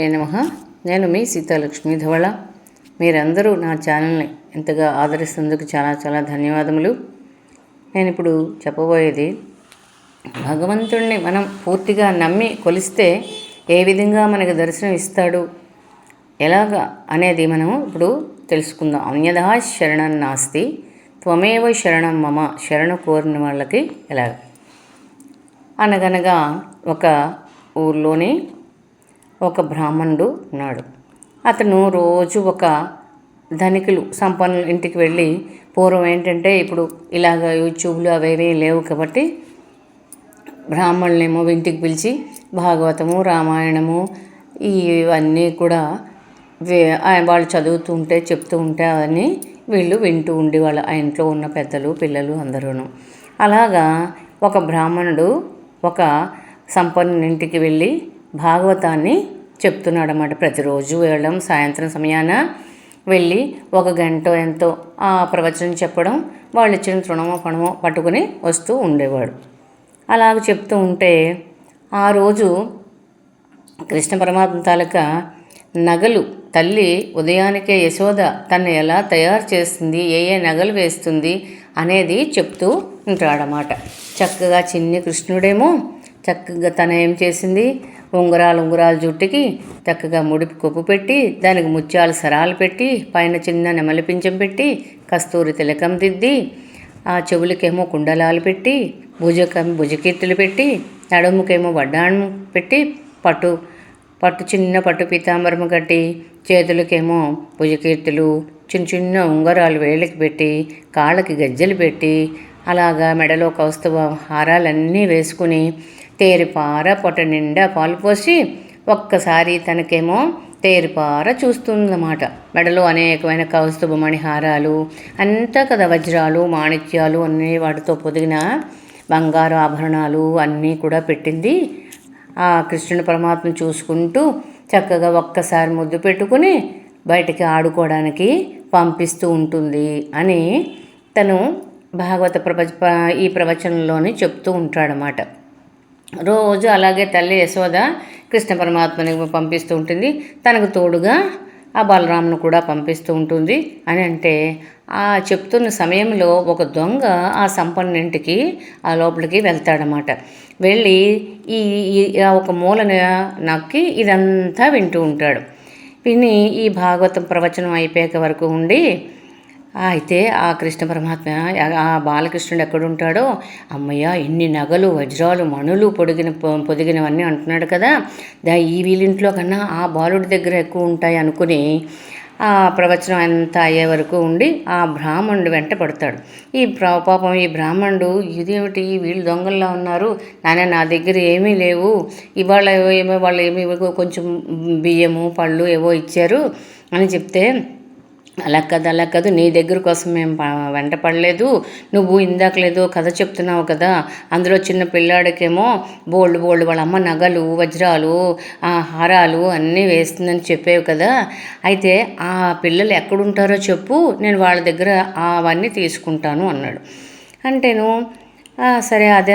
నమ. నేను మీ సీతాలక్ష్మి ధవళ. మీరందరూ నా ఛానల్ని ఎంతగా ఆదరిస్తున్నందుకు చాలా చాలా ధన్యవాదములు. నేను ఇప్పుడు చెప్పబోయేది భగవంతుణ్ణి మనం పూర్తిగా నమ్మి కొలిస్తే ఏ విధంగా మనకు దర్శనం ఇస్తాడు? ఎలాగా అనేది మనం ఇప్పుడు తెలుసుకుందాం. అన్యదా శరణం నాస్తి త్వమేవ శరణం మమ శరణ కోరిన వాళ్ళకి ఎలాగ? అనగనగా ఒక ఊర్లోని ఒక బ్రాహ్మణుడు ఉన్నాడు. అతను రోజు ఒక ధనికులు సంపన్నుల ఇంటికి వెళ్ళి పూర్వం ఏంటంటే ఇప్పుడు ఇలాగ యూట్యూబ్లు అవేవి లేవు కాబట్టి బ్రాహ్మణులేమో ఇంటికి పిలిచి భాగవతము రామాయణము ఇవన్నీ కూడా ఆయన వాళ్ళు చదువుతూ ఉంటే చెప్తూ ఉంటే అని వీళ్ళు వింటూ ఉండేవాళ్ళు. ఆ ఇంట్లో ఉన్న పెద్దలు పిల్లలు అందరూను. అలాగా ఒక బ్రాహ్మణుడు ఒక సంపన్నుని ఇంటికి వెళ్ళి భాగవతాన్ని చెప్తున్నాడు అన్నమాట ప్రతిరోజు వెళ్ళడం సాయంత్రం సమయాన వెళ్ళి ఒక గంట ఎంతో ఆ ప్రవచనం చెప్పడం వాళ్ళు ఇచ్చిన తృణమో పణమో పట్టుకుని వస్తూ ఉండేవాడు. అలాగ చెప్తూ ఉంటే ఆ రోజు కృష్ణ పరమాత్మ తాలూకా నగలు తల్లి ఉదయానికే యశోద తను ఎలా తయారు చేస్తుంది ఏ ఏ నగలు వేస్తుంది అనేది చెప్తూ ఉంటాడనమాట చక్కగా చిన్ని కృష్ణుడేమో చక్కగా తను ఏం చేసింది? ఉంగరాలు ఉంగరాలు జుట్టుకి చక్కగా ముడిపి కొప్పు పెట్టి దానికి ముత్యాలు సరాలు పెట్టి పైన చిన్న నెమలి పింఛం పెట్టి కస్తూరి తిలకం దిద్ది ఆ చెవులకేమో కుండలాలు పెట్టి భుజకం భుజకీర్తులు పెట్టి నడుముకేమో వడ్డాణం పెట్టి పట్టు పట్టు చిన్న పట్టు పీతాంబరము కట్టి చేతులకేమో భుజకీర్తులు చిన్న చిన్న ఉంగరాలు వేళ్ళకి పెట్టి కాళ్ళకి గజ్జెలు పెట్టి అలాగా మెడలో కౌస్తవ హారాలన్నీ వేసుకుని తేరిపార పొట నిండా పాలు పోసి ఒక్కసారి తనకేమో తేరిపార చూస్తుందన్నమాట. మెడలో అనేకమైన కౌస్తుభమణి హారాలు అంతా కదా వజ్రాలు మాణిక్యాలు అన్నీ వాటితో పొదిగిన బంగారు ఆభరణాలు అన్నీ కూడా పెట్టింది. ఆ కృష్ణుని పరమాత్మ చూసుకుంటూ చక్కగా ఒక్కసారి ముద్దు పెట్టుకుని బయటికి ఆడుకోవడానికి పంపిస్తూ ఉంటుంది అని తను భాగవత ప్రపంచ ఈ ప్రవచనంలోని చెప్తూ ఉంటాడనమాట రోజు అలాగే తల్లి యశోద కృష్ణ పరమాత్మని పంపిస్తూ ఉంటుంది. తనకు తోడుగా ఆ బలరామును కూడా పంపిస్తూ ఉంటుంది. అని అంటే ఆ చెప్తున్న సమయంలో ఒక దొంగ ఆ సంపన్నింటికి ఆ లోపలికి వెళ్తాడనమాట వెళ్ళి ఈ ఒక మూలన నక్కి ఇదంతా వింటూ ఉంటాడు. విని ఈ భాగవతం ప్రవచనం అయిపోయాక వరకు ఉండి అయితే ఆ కృష్ణ పరమాత్మ ఆ- బాలకృష్ణుడు ఎక్కడుంటాడో? అమ్మయ్య ఇన్ని నగలు వజ్రాలు మణులు పొడిగిన పొదిగినవన్నీ అంటున్నాడు కదా. దా ఈ వీళ్ళింట్లో కన్నా ఆ బాలుడి దగ్గర ఎక్కువ ఉంటాయి అనుకుని ఆ ప్రవచనం అంతా అయ్యే వరకు ఉండి ఆ బ్రాహ్మణుడు వెంట పడతాడు. ఈ పాపం ఈ బ్రాహ్మణుడు ఇదేమిటి వీళ్ళు దొంగల్లా ఉన్నారు? నానే నా దగ్గర ఏమీ లేవు. ఇవాళ ఏమో వాళ్ళు ఏమి కొంచెం బియ్యము పళ్ళు ఏవో ఇచ్చారు అని చెప్తే అలా కాదు అలా కాదు నీ దగ్గర కోసం మేము వెంట పడలేదు. నువ్వు ఇందాకలేదో కథ చెప్తున్నావు కదా అందులో చిన్న పిల్లాడికేమో బోల్డ్ బోల్డ్ వాళ్ళ అమ్మ నగలు వజ్రాలు ఆ హారాలు అన్నీ వేస్తుందని చెప్పేవి కదా. అయితే ఆ పిల్లలు ఎక్కడుంటారో చెప్పు నేను వాళ్ళ దగ్గర అవన్నీ తీసుకుంటాను అన్నాడు. అంటేను సరే అదే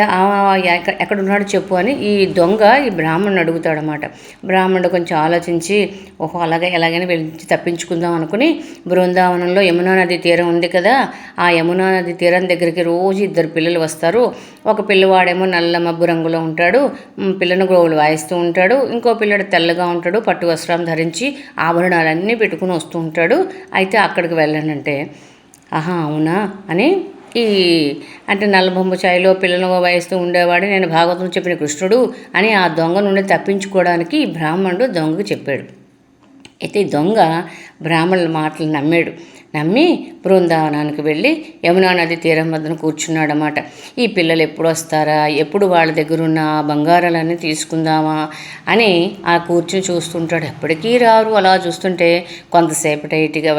ఎక్కడ ఉన్నాడో చెప్పు అని ఈ దొంగ ఈ బ్రాహ్మణుడు అడుగుతాడనమాట. బ్రాహ్మణుడు కొంచెం ఆలోచించి ఓహో అలాగే ఎలాగైనా వెళ్ళి తప్పించుకుందాం అనుకుని బృందావనంలో యమునా నది తీరం ఉంది కదా ఆ యమునా నది తీరం దగ్గరికి రోజు ఇద్దరు పిల్లలు వస్తారు. ఒక పిల్లవాడేమో నల్ల మబ్బు రంగులో ఉంటాడు పిల్లను గ్రోవులు వాయిస్తూ ఉంటాడు ఇంకో పిల్లడు తెల్లగా ఉంటాడు పట్టు వస్త్రం ధరించి ఆభరణాలన్నీ పెట్టుకుని వస్తూ ఉంటాడు. అయితే అక్కడికి వెళ్ళనంటే ఆహా అవునా? అని ఈ అంటే నల్లబొమ్మ చాయిలో పిల్లలు వయస్తూ ఉండేవాడు నేను భాగవతం చెప్పిన కృష్ణుడు అని ఆ దొంగ నుండి తప్పించుకోవడానికి బ్రాహ్మణుడు దొంగకు చెప్పాడు. అయితే దొంగ బ్రాహ్మణుల మాటలు నమ్మాడు. నమ్మి బృందావనానికి వెళ్ళి యమునా నది తీరం వద్దన కూర్చున్నాడనమాట ఈ పిల్లలు ఎప్పుడు వస్తారా? ఎప్పుడు వాళ్ళ దగ్గర ఉన్న బంగారాలన్నీ తీసుకుందామా? అని ఆ కూర్చుని చూస్తుంటాడు. ఎప్పటికీ రారు. అలా చూస్తుంటే కొంతసేపటిగా ఇటుగా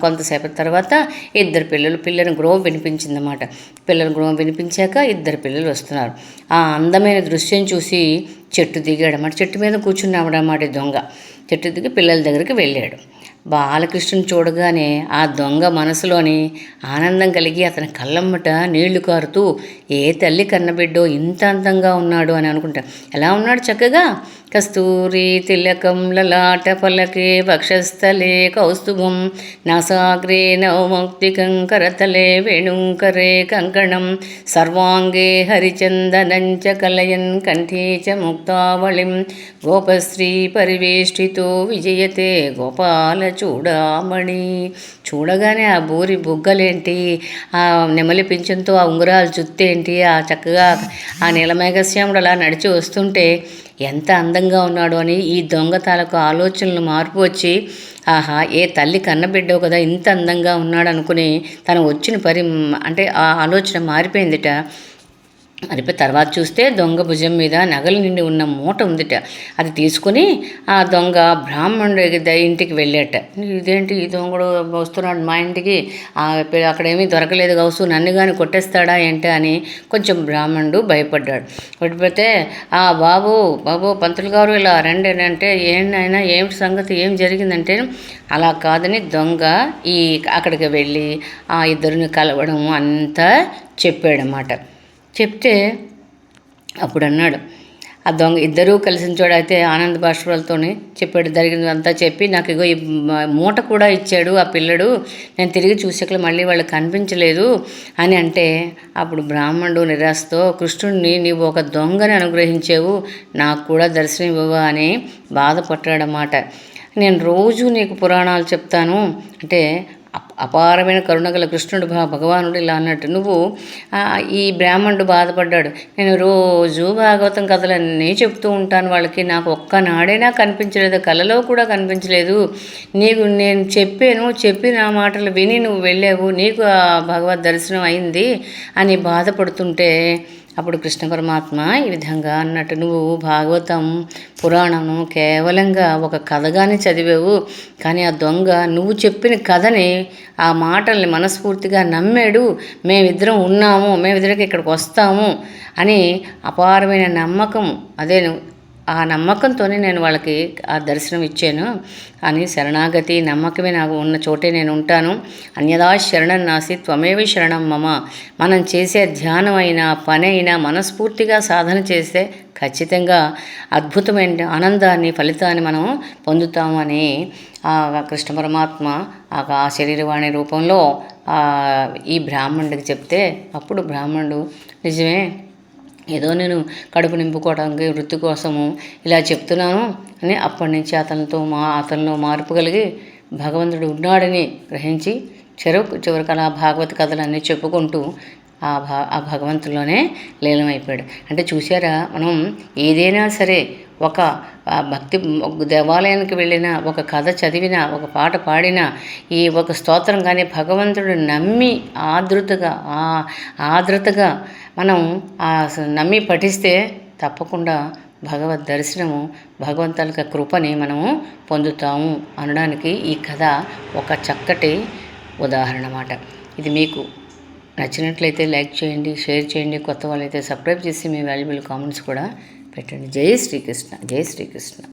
కొంతసేపటి తర్వాత ఇద్దరు పిల్లలు పిల్లని గృహం వినిపించిందన్నమాట. పిల్లల గృహం వినిపించాక ఇద్దరు పిల్లలు వస్తున్నారు. ఆ అందమైన దృశ్యం చూసి చెట్టు దిగాడన్నమాట. చెట్టు మీద కూర్చున్నాడన్నమాట అన్నమాట దొంగ. చెట్టు దిగి పిల్లల దగ్గరికి వెళ్ళాడు. బాలకృష్ణుని చూడగానే ఆ దొంగ మనసులోని ఆనందం కలిగి అతని కళ్ళమ్మట నీళ్ళు కారుతూ ఏ తల్లి కన్నబిడ్డో ఇంత అందంగా ఉన్నాడు అని అనుకుంటా. ఎలా ఉన్నాడు చక్కగా? కస్తూరి తిలకం లలాట ఫలకే వక్షస్థలే కౌస్తుభం నాసాగ్రే నవముక్తికం కరతలే వేణుంకరే కంకణం. సర్వాంగే హరిచందనం చ కలయన్ కంఠే చ ముక్తావళిం. గోపశ్రీ పరివేష్టితో విజయతే గోపాల చూడామణి. చూడగానే ఆ బూరి బుగ్గలేంటి? ఆ నెమలి పింఛంతో ఆ ఉంగరాలు జుత్తేంటి? ఆ చక్కగా ఆ నీలమేఘశ్యాముడు అలా నడిచి వస్తుంటే ఎంత అందంగా ఉన్నాడు అని ఈ దొంగ తాలకు ఆలోచనలు మార్పు వచ్చి ఆహా ఏ తల్లి కన్నబిడ్డవు కదా ఇంత అందంగా ఉన్నాడు అనుకుని తను వచ్చిన పరి అంటే ఆ ఆలోచన మారిపోయిందిట. అరిపోయి తర్వాత చూస్తే దొంగ భుజం మీద నగలు నిండి ఉన్న మూట ఉందిట. అది తీసుకుని ఆ దొంగ బ్రాహ్మణుడి ఇంటికి వెళ్ళాట. ఇదేంటి ఈ దొంగడు వస్తున్నాడు మా ఇంటికి? అక్కడేమీ దొరకలేదు కావచ్చు నన్ను కానీ కొట్టేస్తాడా ఏంటి అని కొంచెం బ్రాహ్మణుడు భయపడ్డాడు. కొట్టిపోతే ఆ బాబు బాబు పంతులు గారు ఇలా రండి అని అంటే ఏంటైనా ఏమిటి సంగతి ఏం జరిగిందంటే అలా కాదని దొంగ ఈ అక్కడికి వెళ్ళి ఆ ఇద్దరిని కలవడం అంతా చెప్పాడనమాట చెప్తే అప్పుడు అన్నాడు ఆ దొంగ ఇద్దరూ కలిసిన చోడైతే ఆనంద బాష్పాలతో చెప్పాడు జరిగినదంతా చెప్పి నాకు ఇగో ఈ మూట కూడా ఇచ్చాడు ఆ పిల్లడు నేను తిరిగి చూసాక మళ్ళీ వాళ్ళకి కనిపించలేదు అని అంటే అప్పుడు బ్రాహ్మణుడు నిరాశతో కృష్ణుడిని నీవు ఒక దొంగని అనుగ్రహించావు నాకు కూడా దర్శనం ఇవ్వవా అని బాధపడ్డాడన్నమాట. నేను రోజు నీకు పురాణాలు చెప్తాను అంటే అపారమైన అపారమైన కరుణగల కృష్ణుడు భా భగవానుడు ఇలా అన్నట్టు. నువ్వు ఈ బ్రాహ్మణుడు బాధపడ్డాడు. నేను రోజు భాగవతం కథలన్నీ చెప్తూ ఉంటాను. వాళ్ళకి నాకు ఒక్కనాడైనా కనిపించలేదు. కలలో కూడా కనిపించలేదు. నీకు నేను చెప్పాను చెప్పి నా మాటలు విని నువ్వు వెళ్ళావు. నీకు ఆ భగవద్ దర్శనం అయింది అని బాధపడుతుంటే అప్పుడు కృష్ణ పరమాత్మ ఈ విధంగా అన్నట్టు నువ్వు భాగవతం పురాణము కేవలంగా ఒక కథగానే చదివావు. కానీ ఆ దొంగ నువ్వు చెప్పిన కథని ఆ మాటల్ని మనస్ఫూర్తిగా నమ్మాడు. మేమిద్దరం ఉన్నాము మేమిద్దరికి ఇక్కడికి వస్తాము అని అపారమైన నమ్మకం. అదే నువ్వు ఆ నమ్మకంతోనే నేను వాళ్ళకి ఆ దర్శనం ఇచ్చాను. అని శరణాగతి నమ్మకమే నాకు ఉన్న చోటే నేను ఉంటాను. అన్యదా శరణం నాసి త్వమేవి శరణం మమ. మనం చేసే ధ్యానం అయినా పని అయినా మనస్ఫూర్తిగా సాధన చేస్తే ఖచ్చితంగా అద్భుతమైన ఆనందాన్ని ఫలితాన్ని మనం పొందుతామని ఆ కృష్ణ పరమాత్మ ఆ శరీరవాణి రూపంలో ఈ బ్రాహ్మణుడికి చెప్తే అప్పుడు బ్రాహ్మణుడు నిజమే? ఏదో నేను కడుపు నింపుకోవడానికి వృత్తి కోసము ఇలా చెప్తున్నాను అని అప్పటి నుంచి అతనితో మా అతనిలో మార్పు కలిగి భగవంతుడు ఉన్నాడని గ్రహించి చెరుకు చివరికి అలా భాగవత కథలన్నీ చెప్పుకుంటూ ఆ భా ఆ భగవంతుల్లోనే లీలమైపోయాడు అంటే చూసారా మనం? ఏదైనా సరే ఒక భక్తి దేవాలయానికి వెళ్ళిన ఒక కథ చదివిన ఒక పాట పాడిన ఈ ఒక స్తోత్రం కానీ భగవంతుడు నమ్మి ఆదృతగా ఆ ఆదృతగా మనం ఆ స- నమ్మి పఠిస్తే తప్పకుండా భగవద్ దర్శనము భగవంతుల కృపని మనము పొందుతాము అనడానికి ఈ కథ ఒక చక్కటి ఉదాహరణ అన్నమాట ఇది మీకు నచ్చినట్లయితే లైక్ చేయండి షేర్ చేయండి కొత్త వాళ్ళైతే సబ్స్క్రైబ్ చేసి మీ వాల్యుబుల్ కామెంట్స్ కూడా పెట్టండి. జై శ్రీకృష్ణ జై శ్రీకృష్ణ.